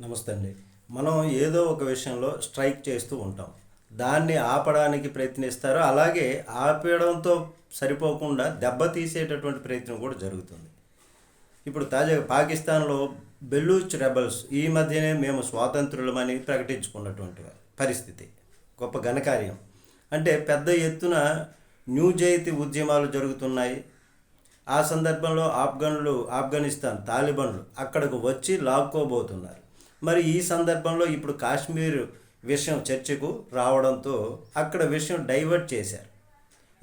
నమస్తే అండి మనం ఏదో ఒక విషయంలో స్ట్రైక్ చేస్తూ ఉంటాం. దాన్ని ఆపడానికి ప్రయత్నిస్తారు. అలాగే ఆపేయడంతో సరిపోకుండా దెబ్బతీసేటటువంటి ప్రయత్నం కూడా జరుగుతుంది. ఇప్పుడు తాజాగా పాకిస్తాన్లో బెలూచ్ రెబల్స్ ఈ మధ్యనే మేము స్వాతంత్రులమని ప్రకటించుకున్నటువంటి పరిస్థితి. గొప్ప ఘనకార్యం. అంటే పెద్ద ఎత్తున న్యూ ఉద్యమాలు జరుగుతున్నాయి. ఆ సందర్భంలో ఆఫ్ఘన్లు ఆఫ్ఘనిస్తాన్ తాలిబన్లు అక్కడకు వచ్చి లాక్కోబోతున్నారు. మరి ఈ సందర్భంలో ఇప్పుడు కాశ్మీర్ విషయం చర్చకు రావడంతో అక్కడ విషయం డైవర్ట్ చేశారు.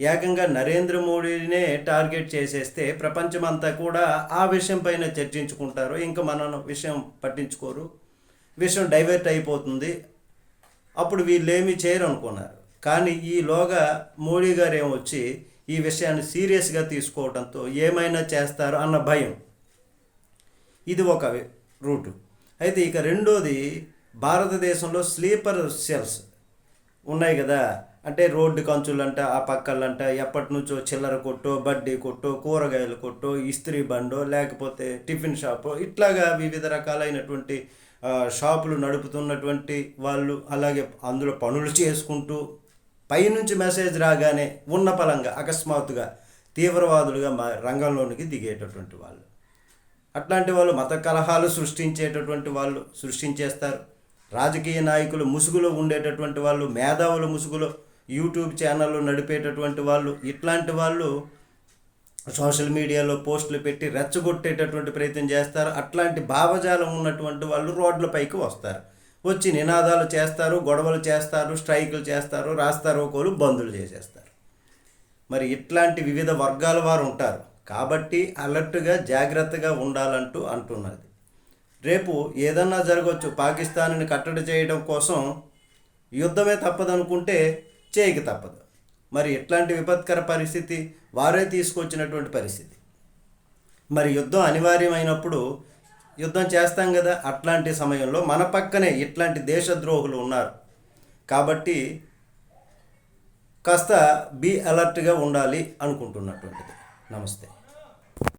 ఏకంగా నరేంద్ర మోడీనే టార్గెట్ చేసేస్తే ప్రపంచమంతా కూడా ఆ విషయం పైన చర్చించుకుంటారు. ఇంకా మనం విషయం పట్టించుకోరు. విషయం డైవర్ట్ అయిపోతుంది. అప్పుడు వీళ్ళేమీ చేయరు అనుకున్నారు కానీ ఈలోగా మోడీ గారు ఏమొచ్చి ఈ విషయాన్ని సీరియస్గా తీసుకోవడంతో ఏమైనా చేస్తారు అన్న భయం. ఇది ఒక రూటు. అయితే ఇక రెండోది భారతదేశంలో స్లీపర్ సెల్స్ ఉన్నాయి కదా. అంటే రోడ్డు కంచులంట ఆ పక్కలంట ఎప్పటి నుంచో చిల్లర కొట్టో బడ్డీ కొట్టో కూరగాయల కొట్టో ఇస్త్రీ బండో లేకపోతే టిఫిన్ షాపో ఇట్లాగా వివిధ రకాలైనటువంటి షాపులు నడుపుతున్నటువంటి వాళ్ళు అలాగే అందులో పనులు చేసుకుంటూ పైనుంచి మెసేజ్ రాగానే ఉన్న పలంగా అకస్మాత్తుగా తీవ్రవాదులుగా మా రంగంలోనికి దిగేటటువంటి వాళ్ళు. అట్లాంటి వాళ్ళు మత కలహాలు సృష్టించేటటువంటి వాళ్ళు సృష్టించేస్తారు. రాజకీయ నాయకులు ముసుగులో ఉండేటటువంటి వాళ్ళు మేధావుల ముసుగులో యూట్యూబ్ ఛానళ్ళు నడిపేటటువంటి వాళ్ళు ఇట్లాంటి వాళ్ళు సోషల్ మీడియాలో పోస్టులు పెట్టి రెచ్చగొట్టేటటువంటి ప్రయత్నం చేస్తారు. అట్లాంటి భావజాలం ఉన్నటువంటి వాళ్ళు రోడ్లపైకి వస్తారు. వచ్చి నినాదాలు చేస్తారు గొడవలు చేస్తారు స్ట్రైకులు చేస్తారు రాస్తారు కోలు బందులు చేసేస్తారు. మరి ఇట్లాంటి వివిధ వర్గాల వారు ఉంటారు. కాబట్టి అలర్ట్గా జాగ్రత్తగా ఉండాలంటూ అంటున్నది. రేపు ఏదన్నా జరగవచ్చు పాకిస్తాన్ని కట్టడి చేయడం కోసం యుద్ధమే తప్పదనుకుంటే చేయక తప్పదు. మరి ఇట్లాంటి విపత్కర పరిస్థితి? వారే తీసుకొచ్చినటువంటి పరిస్థితి. మరి యుద్ధం అనివార్యమైనప్పుడు యుద్ధం చేస్తాం కదా అట్లాంటి సమయంలో మన పక్కనే ఇట్లాంటి దేశద్రోహులు ఉన్నారు. కాబట్టి కాస్త బీ అలర్ట్గా ఉండాలి అనుకుంటున్నటువంటిది. నమస్తే.